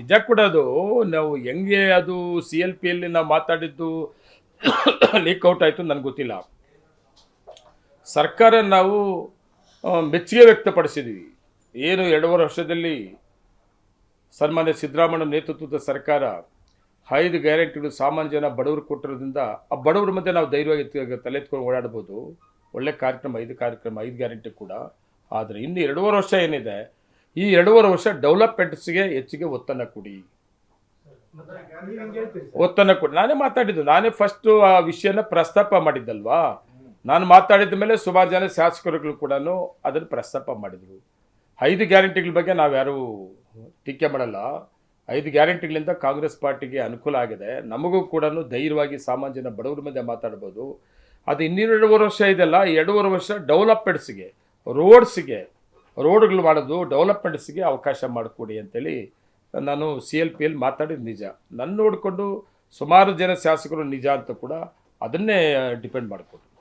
ನಿಜ ಕೂಡ ಅದು ನಾವು ಹೆಂಗೆ ಅದು ಸಿ ಎಲ್ ಪಿ ಅಲ್ಲಿ ನಾವು ಮಾತಾಡಿದ್ದು ಲೀಕ್ಔಟ್ ಆಯಿತು ನನಗೆ ಗೊತ್ತಿಲ್ಲ. ಸರ್ಕಾರ ನಾವು ಮೆಚ್ಚುಗೆ ವ್ಯಕ್ತಪಡಿಸಿದ್ವಿ. ಏನು ಎರಡೂವರೆ ವರ್ಷದಲ್ಲಿ ಸನ್ಮಾನ್ಯ ಸಿದ್ದರಾಮಯ್ಯ ನೇತೃತ್ವದ ಸರ್ಕಾರ ಐದು ಗ್ಯಾರಂಟಿಗಳು ಸಾಮಾನ್ಯ ಜನ ಬಡವರು ಕೊಟ್ಟಿರೋದ್ರಿಂದ ಆ ಬಡವರ ಮಧ್ಯೆ ನಾವು ಧೈರ್ಯವಾಗಿ ತಲೆ ಎತ್ಕೊಂಡು ಓಡಾಡ್ಬೋದು. ಒಳ್ಳೆ ಕಾರ್ಯಕ್ರಮ, ಐದು ಕಾರ್ಯಕ್ರಮ, ಐದು ಗ್ಯಾರಂಟಿ ಕೂಡ. ಆದರೆ ಇನ್ನು ಎರಡೂವರೆ ವರ್ಷ ಏನಿದೆ ಈ ಎರಡೂವರೆ ವರ್ಷ ಡೆವಲಪ್ಮೆಂಟ್ಸ್ಗೆ ಹೆಚ್ಚಿಗೆ ಒತ್ತನ್ನು ಕೊಡಿ. ಒತ್ತನ್ನು ಕೊಡಿ. ನಾನೇ ಮಾತಾಡಿದ್ದು, ನಾನೇ ಫಸ್ಟು ಆ ವಿಷಯನ ಪ್ರಸ್ತಾಪ ಮಾಡಿದ್ದಲ್ವಾ? ನಾನು ಮಾತಾಡಿದ ಮೇಲೆ ಸುಮಾರು ಜನ ಶಾಸಕರುಗಳು ಕೂಡ ಅದನ್ನು ಪ್ರಸ್ತಾಪ ಮಾಡಿದರು. ಐದು ಗ್ಯಾರಂಟಿಗಳ ಬಗ್ಗೆ ನಾವ್ಯಾರೂ ಟೀಕೆ ಮಾಡಲ್ಲ. ಐದು ಗ್ಯಾರಂಟಿಗಳಿಂದ ಕಾಂಗ್ರೆಸ್ ಪಾರ್ಟಿಗೆ ಅನುಕೂಲ ಆಗಿದೆ. ನಮಗೂ ಕೂಡ ಧೈರ್ಯವಾಗಿ ಸಾಮಾನ್ಯ ಜನ ಬಡವರ ಮಧ್ಯೆ ಮಾತಾಡ್ಬೋದು. ಅದು ಇನ್ನೆರಡೂವರೆ ವರ್ಷ ಇದೆಲ್ಲ, ಎರಡೂವರೆ ವರ್ಷ ಡೆವಲಪ್ಮೆಂಟ್ಸ್ಗೆ ರೋಡ್ಸ್ಗೆ ರೋಡ್ಗಳು ಮಾಡೋದು ಡೆವಲಪ್ಮೆಂಟ್ಸ್ಗೆ ಅವಕಾಶ ಮಾಡಿಕೊಡಿ ಅಂತೇಳಿ ನಾನು ಸಿ ಎಲ್ ಪಿ ಎಲ್ ಮಾತಾಡಿದ ನಿಜ. ನನ್ನ ನೋಡಿಕೊಂಡು ಸುಮಾರು ಜನ ಶಾಸಕರು ನಿಜ ಅಂತ ಕೂಡ ಅದನ್ನೇ ಡಿಪೆಂಡ್ ಮಾಡಿಕೊಟ್ರು